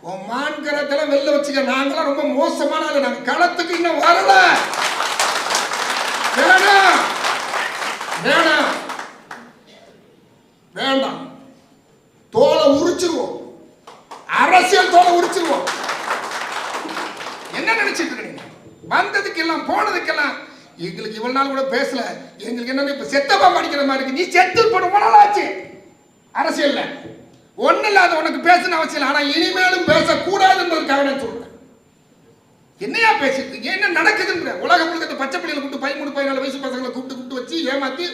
உன் மான் கரத்தெல்லாம் வெளில வச்சுக்க. நாங்களாம் ரொம்ப மோசமான ஆளு. நாங்க களத்துக்கு இன்னும் வரல. வேணாம். வேணாம். வேண்டாம். தோலை உரிச்சிருவோம். அரசியல் தோலை உரிச்சிருவோம். என்ன நினைச்சிட்டு இருக்கீங்க? வந்ததுக்கெல்லாம் போனதுக்கெல்லாம் எங்களுக்கு இவ்வளவு நாள் கூட பேசல. எங்களுக்கு என்ன இப்ப செத்தப்பா படிக்கிற மாதிரி இருக்கு. நீ செத்து போன நாள் ஆச்சு அரசியல்ல. ஒன்றும் இல்லாத உனக்கு பேசணும் அவசியம் இல்லை. ஆனா இனிமேலும் பேசக்கூடாதுன்றதுக்காக நான் சொல்றேன். என்னையா பேசிட்டு இருக்கீங்க? என்ன நடக்குதுன்ற? உலகம் முழுக்க பச்சை பிள்ளைகளை கூப்பிட்டு பதிமூணு பதினாலு வயசு பசங்களை கூப்பிட்டு கூப்பிட்டு வச்சு ஏமாத்தி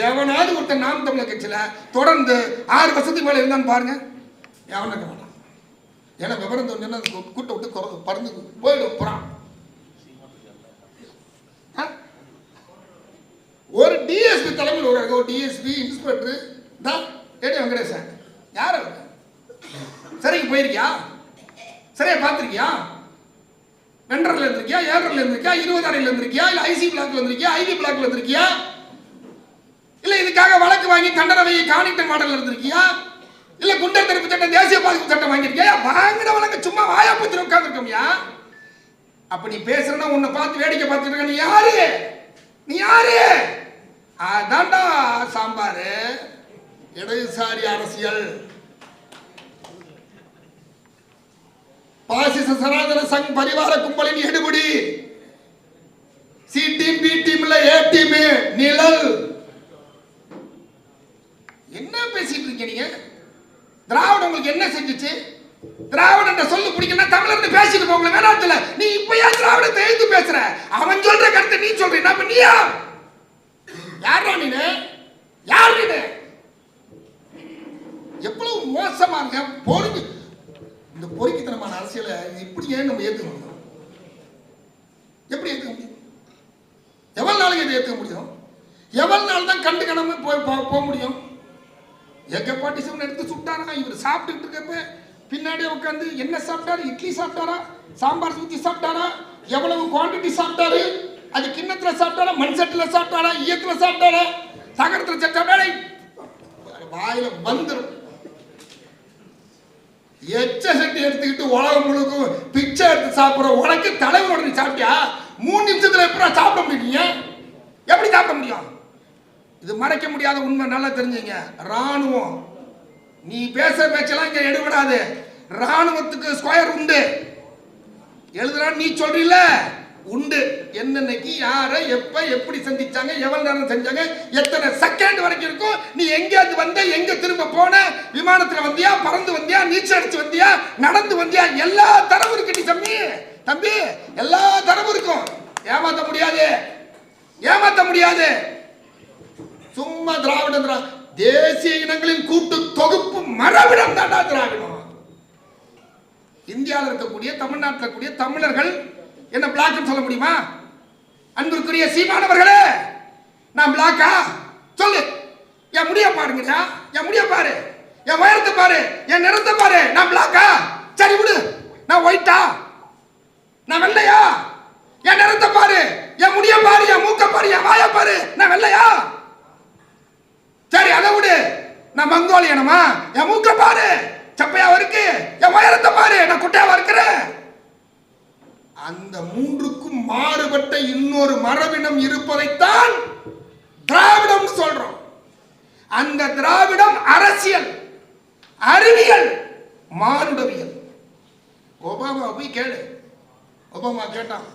எவனாவது ஒருத்தன் நாம் தமிழர் கட்சியில தொடர்ந்து ஆறு வருஷத்துக்கு மேல இருந்தான்னு பாருங்க. எவனுக்கு இருக்க ஏன்னா விவரம் தோணுன்னா கூட்ட விட்டு பறந்து போயிடும் போகிறான் ஆ? ஒரு டிஎஸ்பி தலைமையில் ஒரு ஒரு டிஎஸ்பி இன்ஸ்பெக்டர் தான் ஏடி வெங்கடேசன் யார் அவர் சரிக்கு போயிருக்கியா சரியா பார்த்துருக்கியா வெண்டரில் இருந்திருக்கியா ஏழரில் இருந்திருக்கியா இருபதாரில் இருந்திருக்கியா இல்லை ஐசி பிளாக்ல இருந்திருக்கியா ஐடி பிளாக்ல இருந்திருக்கியா இல்லை இதுக்காக வழக்கு வாங்கி தண்டனை காணிட்ட மாடல் இருந்திருக்கியா? இல்ல குண்டர் தடுப்பு சட்டம் தேசிய பாதுகாப்பு சட்டம் வாங்கியிருக்கியா? வாங்கின வழங்க சும்மா வாயா பூச்சி உட்காந்துருக்கோம்யா அப்ப நீ பேசுறனா உன்னை பார்த்து வேடிக்கை பார்த்துட்டு இருக்க. நீ யாரு? நீ யாரு? அதான்டா சாம்பாரு. இடதுசாரி அரசியல். பாசிச சனாதன சங் பரிவார கும்பலின் எடுபடி சி டீம் பி டீம்ல ஏ டீம் நிழல் என்ன நீங்க திராவிடம் உங்களுக்கு என்ன செஞ்சுச்சு? திராவிட சொல்லு பிடிக்கணும் தமிழர்னு பேசிட்டு போங்களேன் வேணாத்துல நீ இப்ப ஏன் திராவிடத்தை எழுத்து பேசுற? அவன் சொல்ற கருத்தை நீ சொல்ற அப்ப நீயா? யாரா நீனு? யார் நீனு? எவ்வளவு மோசமாங்க பொறுக்கி இந்த பொறுக்கித்தனமான அரசியலை இப்படி ஏன் நம்ம ஏத்துக்க முடியும்? எப்படி ஏத்துக்க முடியும்? எவ்வளவு நாளைக்கு இதை ஏத்துக்க முடியும்? எவ்வளவு நாள் தான் கண்டு கணமே போய் போ- போக முடியும்? எங்க பாட்டி எடுத்து சுட்டாரா இவர் சாப்பிட்டுட்டு இருக்கப்ப பின்னாடி உட்காந்து என்ன சாப்பிட்டாரு? இட்லி சாப்பிட்டாரா? சாம்பார் ஊத்தி சாப்பிட்டாரா? எவ்வளவு குவாண்டிட்டி சாப்பிட்டாரு? அது கிண்ணத்துல சாப்பிட்டாரா? மண் சட்டில சாப்பிட்டாரா? ஈயத்துல சாப்பிட்டாரா? தகரத்துல சாப்பிட்டாரா வாயில வந்துடும் எச்ச சட்டி எடுத்துக்கிட்டு உலகம் முழுக்கும் பிச்சை எடுத்து சாப்பிடுற உனக்கு தலைவரோட நீ சாப்பிட்டியா? மூணு நிமிஷத்துல எப்படி சாப்பிட முடியும் எப்படி சாப்பிட முடியும்? இது மறைக்க முடியாத உண்மை நல்லா தெரிஞ்சுங்க. ராணுவம் நீ பேசுற பேச்செல்லாம் இங்க எடுபடாது. ராணுவத்துக்கு ஸ்கொயர் உண்டு. எழுதுறா நீ சொல்றீல உண்டு. என்னன்னைக்கு யார எப்ப எப்படி சந்திச்சாங்க எவ்வளவு நேரம் செஞ்சாங்க எத்தனை செகண்ட் வரைக்கும் இருக்கும் நீ எங்கேயாவது வந்த எங்க திரும்ப போன விமானத்துல வந்தியா பறந்து வந்தியா நீச்சல் அடிச்சு வந்தியா நடந்து வந்தியா எல்லா தரவும் இருக்கு நீ தம்பி தம்பி எல்லா தரவும் இருக்கும். ஏமாத்த முடியாது. ஏமாத்த முடியாது. சும்மா திராவிடம் திரா தேசிய இனங்களின் கூட்டு தொகுப்பு மரபிடம் தாண்டா திராவிடம். இந்தியாவில் இருக்கக்கூடிய தமிழ்நாட்டில் இருக்கக்கூடிய தமிழர்கள் என்ன பிளாக்னு சொல்ல முடியுமா? அன்பிற்குரிய சீமானவர்களே நான் பிளாக்கா? சொல்லு. என் முடிய பாருங்கடா. என் முடிய பாரு. என் உயரத்தை பாரு. என் நிறத்தை பாரு. நான் பிளாக்கா? சரி விடு. நான் ஒயிட்டா நான் வெள்ளையா? என் நிறத்தை பாரு. என் முடிய பாரு. என் மூக்க பாரு. என் வாய பாரு. நான் வெள்ளையா? சரி அதை விடு. நான் மங்கோலியனமா என் மூக்க பாரு. சப்பையாவா இருக்கு. என் உயரத்தை பாரு. நான் குட்டையாவா இருக்கிறேன் அந்த மூன்றுக்கும் மாறுபட்ட இன்னொரு மரபினம் இருப்பதைத்தான் திராவிடம் சொல்றோம். அந்த திராவிடம் அரசியல் அறிவியல் மானுடவியல். ஒபாமா போய் கேளு. ஒபாமா கேட்டான்.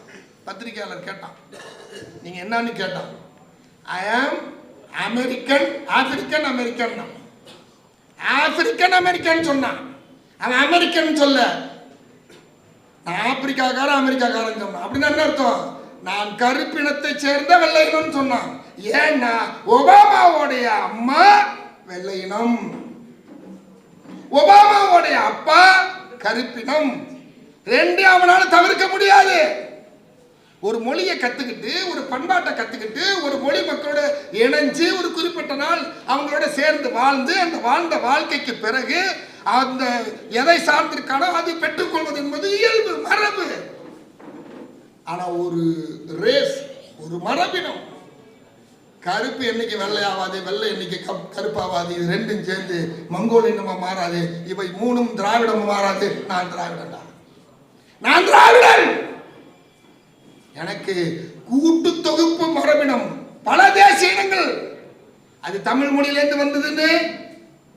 பத்திரிகையாளர் கேட்டான். நீங்க என்னன்னு கேட்டான். I am American African American. African American சொன்னான் அவன் அமெரிக்கன் சொல்ல. நான் ஆப்பிரிக்காக்காரன் அமெரிக்காக்காரன் சொன்னான் அப்படின்னா என்ன அர்த்தம்? நான் கருப்பினத்தை சேர்ந்த வெள்ளையினம் சொன்னான். ஏன்னா ஒபாமாவுடைய அம்மா வெள்ளையினம். ஒபாமாவுடைய அப்பா கருப்பினம். ரெண்டு அவனால தவிர்க்க முடியாது. ஒரு மொழியை கத்துக்கிட்டு ஒரு பண்பாட்டை கத்துக்கிட்டு ஒரு மொழி மக்களோட இணைஞ்சு ஒரு குறிப்பிட்ட நாள் அவங்களோட சேர்ந்து வாழ்ந்து அந்த வாழ்ந்த வாழ்க்கைக்கு பிறகு அந்த எதை சார்ந்திருக்கானோ அது பெற்றுக்கொள்வது என்பது இயல்பு மரபு. ஆனா ஒரு ரேஸ் ஒரு மரபினம். கருப்பு என்னைக்கு வெள்ளையாவாது வெள்ளை என்னைக்கு கப் கருப்பாவாது இது ரெண்டும் சேர்ந்து மங்கோல் மாறாது இவை மூணும் திராவிடமும் மாறாது. நான் திராவிடன்டா. நான் திராவிடன்! எனக்கு கூட்டு தொகுப்பு மரபினம். பல தேச இனங்கள். அது தமிழ் மொழியிலேருந்து வந்ததுன்னு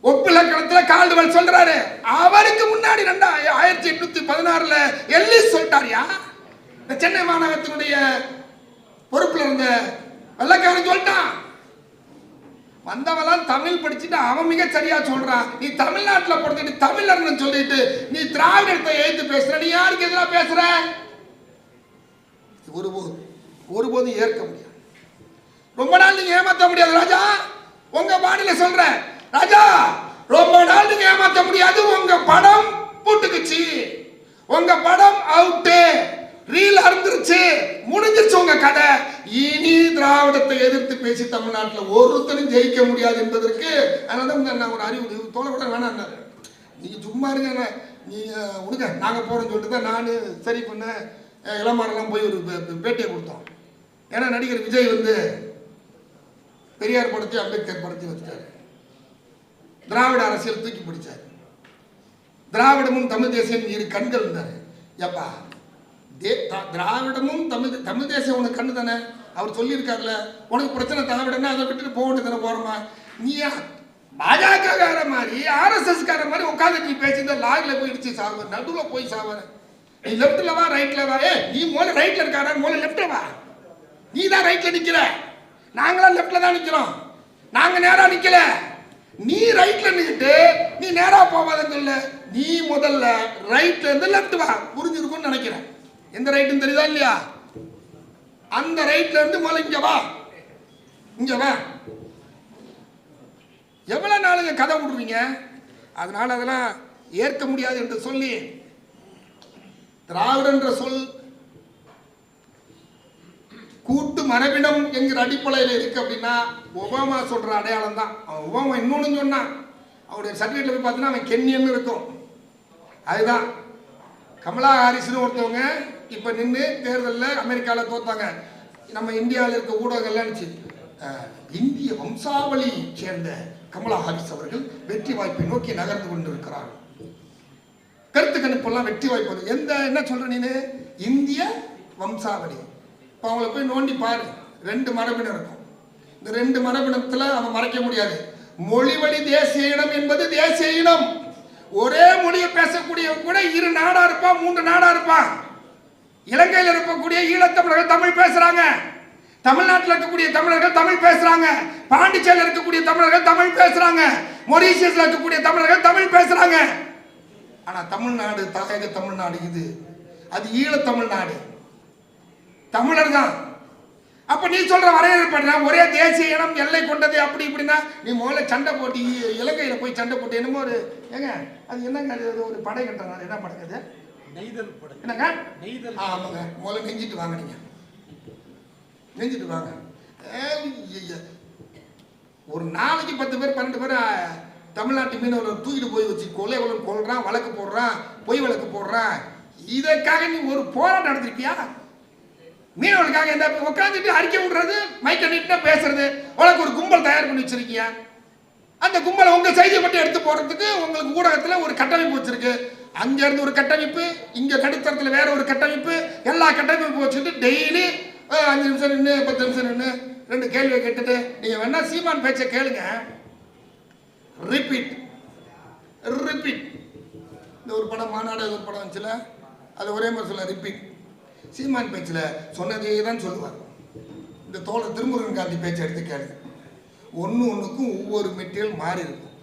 ஒப்பிலக்கணத்துல கால்டுவல் சொல்றாரு. அவருக்கு முன்னாடி ரெண்டா ஆயிரத்தி எட்நூத்தி பதினாறுல எல்லிஸ் சொல்லிட்டாரியா? இந்த சென்னை மாநகரத்தினுடைய பொறுப்புல இருந்த வெள்ளக்காரன் சொல்லிட்டான். வந்தவெல்லாம் தமிழ் படிச்சுட்டு அவன் மிக சரியா சொல்றான். நீ தமிழ்நாட்டுல பிறந்துட்டு தமிழர்னு சொல்லிட்டு நீ திராவிடத்தை எழுத்து பேசுற. நீ யாருக்கு எதிராக பேசுற? ஒருபோதும் ஒருபோதும் ஏற்க முடியாது. ரொம்ப நாள் நீங்க ஏமாத்த முடியாது ராஜா. உங்க பாணியில சொல்றேன். ராஜா ரொம்ப நாள் நீங்க ஏமாத்த முடியாது. உங்க படம் பூட்டுக்குச்சு. உங்க படம் அவுட்டு ரீல் அறந்துருச்சு முடிஞ்சிருச்சு உங்க கதை. இனி திராவிடத்தை எதிர்த்து பேசி தமிழ்நாட்டில் ஒருத்தரும் ஜெயிக்க முடியாது என்பதற்கு அதனால நான் ஒரு அறிவு தோலை கூட வேணாம் நீங்க சும்மா இருங்க அண்ணா. நீங்க விடுங்க நாங்க போறோம்னு சொல்லிட்டு தான் நான் சரி பண்ணேன். இளமாரெல்லாம் போய் ஒரு பேட்டியை கொடுத்தோம். ஏன்னா நடிகர் விஜய் வந்து பெரியார் படத்தை அம்பேத்கர் படத்தை வச்சுட்டார். திராவிட அரசியல் தூக்கி பிடிச்சார். திராவிடமும் தமிழ் தேசியம் இரு கண்கள் இருந்தார். எப்பா தே திராவிடமும் தமிழ் தமிழ் தேசியம் உனக்கு கண்ணு தானே? அவர் சொல்லியிருக்காருல உனக்கு பிரச்சனை திராவிடம்னா அதை விட்டுட்டு போக வேண்டியது போகிறோமா நீயா பாஜக மாதிரி ஆர்எஸ்எஸ்கார மாதிரி உட்காந்து நீ பேசியிருந்த லாகில் போயிடுச்சு சாவு நடுவில் போய் சாவற லெஃப்ட்ல வா ரைட்ல வா. ஏ நீ மூல ரைட்ல இருக்காரா மூல லெஃப்ட்ல வா. நீ தான் ரைட்ல நிக்கிற. நாங்களாம் லெஃப்ட்ல தான் நிக்கிறோம். நாங்க நேரா நிக்கல. நீ ரைட்ல நிக்கிட்டு நீ நேரா போவாதன்னு சொல்ல. நீ முதல்ல ரைட்ல இருந்து லெஃப்ட் வா. புரிஞ்சிருக்கும்னு நினைக்கிறேன். எந்த ரைட்டுன்னு தெரியுதா இல்லையா? அந்த ரைட்ல இருந்து முதல்ல இங்க வா. இங்க வா. எவ்வளவு நாளுங்க கதை விடுவீங்க அதனால அதெல்லாம் ஏற்க முடியாது என்று சொல்லி திராவிடன்ற சொல் கூட்டு மரபிடம் என்கிற அடிப்படையில் இருக்கு அப்படின்னா ஒபாமா சொல்ற அடையாளம் தான். அவன் ஒபாமா இன்னொன்னு சொன்னான். அவனுடைய சர்டிஃபிகேட்ல போய் பார்த்தீங்கன்னா அவன் கென்யன்னு இருக்கும். அதுதான். கமலா ஹாரிஸ்னு ஒருத்தவங்க இப்போ நின்று தேர்தலில் அமெரிக்காவில் தோத்தாங்க. நம்ம இந்தியாவில் இருக்க ஊடகங்கள்லாம் இருந்துச்சு இந்திய வம்சாவளி சேர்ந்த கமலா ஹாரிஸ் அவர்கள் வெற்றி வாய்ப்பை நோக்கி நகர்ந்து கொண்டிருக்கிறார். கருத்து கணிப்பெல்லாம் வெற்றி வாய்ப்பு எந்த என்ன சொல்ற நீனு? இந்திய வம்சாவளி. இப்போ அவங்கள போய் நோண்டி பாரு. ரெண்டு மரபினர் இருக்கும். இந்த ரெண்டு மரபினத்துல அவன் மறைக்க முடியாது. மொழிவழி தேசிய இனம் என்பது தேசிய இனம். ஒரே மொழியை பேசக்கூடிய கூட இரு நாடா இருப்பா மூன்று நாடா இருப்பா. இலங்கையில் இருக்கக்கூடிய ஈழத்தமிழர்கள் தமிழ் பேசுறாங்க. தமிழ்நாட்டில் இருக்கக்கூடிய தமிழர்கள் தமிழ் பேசுறாங்க. பாண்டிச்சேரியில் இருக்கக்கூடிய தமிழர்கள் தமிழ் பேசுறாங்க. மொரீஷியஸ்ல இருக்கக்கூடிய தமிழர்கள் தமிழ் பேசுறாங்க. ஆனா தமிழ்நாடு தாயக தமிழ்நாடு இது. அது ஈழத் தமிழ்நாடு. தமிழர் தான். அப்ப நீ சொல்ற வரையறுப்படுற ஒரே தேசிய இனம் எல்லை கொண்டது அப்படி இப்படின்னா நீ முதல்ல சண்டை போட்டு இலங்கையில போய் சண்டை போட்டு என்னமோ ஒரு ஏங்க அது என்னங்க அது ஒரு படை கட்டுறாங்க என்ன படங்க அது? நெய்தல் படை. என்னங்க? நெய்தல் ஆமாங்க. முதல்ல நெஞ்சிட்டு வாங்க நீங்க. நெஞ்சிட்டு வாங்க. ஒரு நாளைக்கு பத்து பேர் பன்னெண்டு பேர் தமிழ்நாட்டு மீனவர்கள் தூக்கிட்டு போய் வச்சு கொலை உலகம் கொள்றான் வழக்கு போடுறான் பொய் வழக்கு போடுறான். இதற்காக நீ ஒரு போராட்டம் நடத்திருக்கியா? மீனவர்களுக்காக இந்த உட்காந்துட்டு அறிக்கை விடுறது மைக்க நீட்டா பேசுறது உனக்கு ஒரு கும்பல் தயார் பண்ணி வச்சிருக்கியா? அந்த கும்பலை உங்க செய்தியை மட்டும் எடுத்து போறதுக்கு உங்களுக்கு ஊடகத்துல ஒரு கட்டமைப்பு வச்சிருக்கு. அங்க இருந்து ஒரு கட்டமைப்பு இங்க நடுத்தரத்துல வேற ஒரு கட்டமைப்பு எல்லா கட்டமைப்பு வச்சுட்டு டெய்லி அஞ்சு நிமிஷம் நின்று பத்து நிமிஷம் நின்று ரெண்டு கேள்வியை கேட்டுட்டு நீங்க வேணா சீமான் பேச்சை கேளுங்க. ரிப்பீட் ரிப்பீட் இந்த ஒரு படம் மாநாடு ஒரு படம் வந்துச்சுல? அது ஒரே மாதிரி சொல்ல ரிப்பீட் சீமான் பேச்சில் சொன்னதே தான் சொல்லுவார். இந்த தோழர் திருமுருகன் காந்தி பேச்சை எடுத்து கேளுங்க ஒன்று ஒன்றுக்கும் ஒவ்வொரு மெட்டீரியல் மாறி இருக்கும்.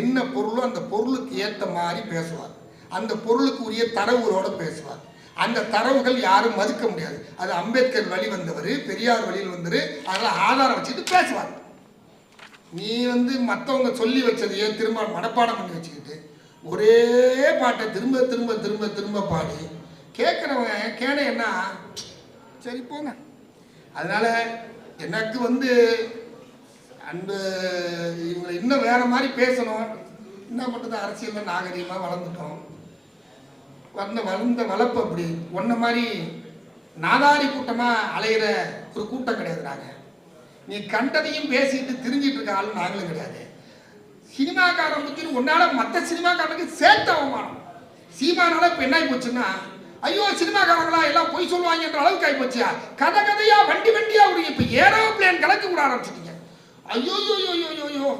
என்ன பொருளோ அந்த பொருளுக்கு ஏற்ற மாதிரி பேசுவார். அந்த பொருளுக்கு உரிய தரவுகளோடு பேசுவார். அந்த தரவுகள் யாரும் மறுக்க முடியாது. அது அம்பேத்கர் வழி வந்தவர் பெரியார் வழியில் வந்தவர் அதெல்லாம் ஆதாரம் வச்சுட்டு பேசுவார். நீ வந்து மற்றவங்க சொல்லி வச்சதையே திரும்ப மனப்பாடம் பண்ணி வச்சுக்கிட்டு ஒரே பாட்டை திரும்ப திரும்ப திரும்ப திரும்ப பாடி கேட்குறவன் கேன என்ன? சரி போங்க. அதனால் எனக்கு வந்து அன்பு இவங்களை இன்னும் வேறு மாதிரி பேசணும். என்ன பண்ணுறது அரசியலில் நாகரீகமாக வளர்ந்துட்டோம். வந்த வளர்ந்த வளர்ப்பு அப்படி. ஒன்றை மாதிரி நாதாரி கூட்டமாக அலையிற ஒரு கூட்டம் கிடையாது நாங்கள் நீ கண்டதையும் பேசிட்டு திரிஞ்சிட்டு இருக்க ஆளு நாங்களும் கிடையாது. சினிமாக்காரன் பத்தி உன்னால மற்ற சினிமாக்காரனுக்கு சேர்த்த அவமானம். சீமானால இப்ப என்ன ஆகி போச்சுன்னா ஐயோ சினிமாக்காரங்களா எல்லாம் பொய் சொல்லுவாங்கன்ற அளவுக்கு ஆகி போச்சியா? கதை கதையா வண்டி வண்டியா ஒரு இப்ப ஏரோப்ளேன் கலக்கு விட ஆரம்பிச்சிட்டீங்க. ஐயோ ஐயோ ஐயோ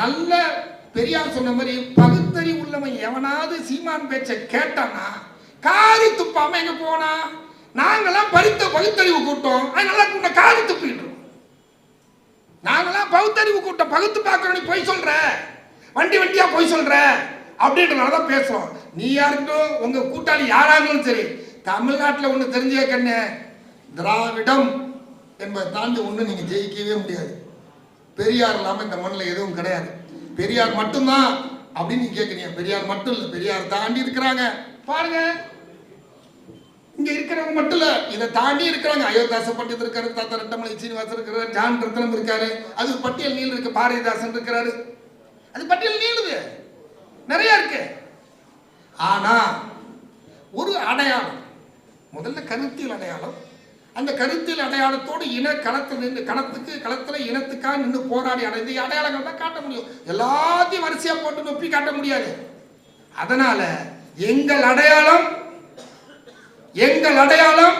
நல்ல பெரியார் சொன்ன மாதிரி பகுத்தறிவு உள்ளவன் எவனாவது சீமான் பேச்சை கேட்டானா காரி துப்பாம எங்க போனா? நாங்கெல்லாம் பறித்த பகுத்தறிவு கூட்டம் அதனால உன்னை காரி துப்பிட்டு நாங்களாம் பகுத்தறிவு கூட்டம் பகுத்து பார்க்கணும் போய் பொய் சொல்ற. வண்டி வண்டியா பொய் சொல்ற. அப்படின்றனால தான் பேசுறோம். நீ யாருக்கட்டும் உங்க கூட்டாளி யாராங்களும் இருந்தாலும் சரி தமிழ்நாட்டில் ஒன்று தெரிஞ்சே கண்ணு. திராவிடம் என்பதை தாண்டி ஒன்று நீங்கள் ஜெயிக்கவே முடியாது. பெரியார் இல்லாமல் இந்த மண்ணில் எதுவும் கிடையாது. பெரியார் மட்டும்தான் அப்படின்னு கேட்குறீங்க பெரியார் மட்டும் இல்லை பெரியார் தாண்டி இருக்கிறாங்க. பாருங்க. இங்க இருக்கிறவங்க மட்டும் இல்ல இதை தாண்டி இருக்கிறாங்க அயோத்தாச பண்டித் இருக்காரு தாத்தா ரெட்டமலை சீனிவாசன் இருக்கிறாரு ஜான் ரத்னம் இருக்காரு அது பட்டியல் நீள் இருக்கு பாரதிதாசன் இருக்கிறாரு. அது பட்டியல் நீளுது. நிறைய இருக்கு. ஆனா ஒரு அடையாளம் முதல்ல கருத்தியல் அடையாளம். அந்த கருத்தியல் அடையாளத்தோடு இன களத்தில் நின்று களத்துக்கு களத்துல இனத்துக்காக நின்று போராடி அடைந்து அடையாளங்கள் தான் காட்ட முடியும். எல்லாத்தையும் வரிசையா போட்டு நொப்பி காட்ட முடியாது. அதனால எங்கள் அடையாளம் எங்கள் அடையாளம்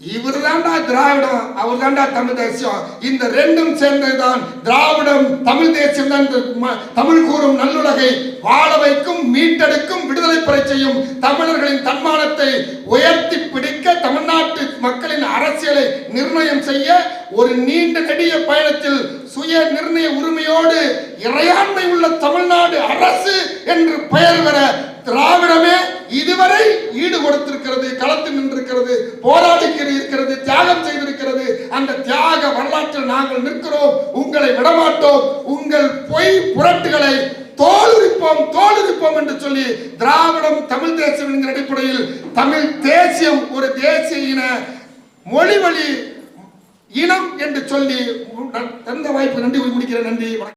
இவர் தான்டா திராவிடம் அவர் தான்டா தமிழ் தேசியம். இந்த ரெண்டும் சேர்ந்ததுதான் திராவிடம் தமிழ் தேசியம் தான் ம- தமிழ் கூறும் நல்லுலகை வாழ வைக்கும் மீட்டெடுக்கும் விடுதலை பெற செய்யும் தமிழர்களின் தன்மானத்தை உயர்த்தி பிடிக்க தமிழ்நாட்டு மக்களின் அரசியலை நிர்ணயம் செய்ய ஒரு நீண்ட நெடிய பயணத்தில் சுய நிர்ணய உரிமையோடு இறையாண்மை உள்ள தமிழ்நாடு அரசு என்று பெயர் பெற திராவிடமே இதுவரை ஈடு கொடுத்திருக்கிறது களத்தில் நின்றிருக்கிறது போராடி இருக்கிறது தியாகம் செய்திருக்கிறது. அந்த தியாக வரலாற்றில் நாங்கள் நிற்கிறோம் உங்களை விடமாட்டோம் உங்கள் பொய் புரட்டுகளை தோலுரிப்போம் தோலுரிப்போம் என்று சொல்லி திராவிடம் தமிழ் தேசியம் என்கிற அடிப்படையில் தமிழ் தேசியம் ஒரு தேசிய இன மொழி வழி இனம் என்று சொல்லி தந்த வாய்ப்பு நன்றி முடிக்கிறேன். நன்றி வணக்கம்.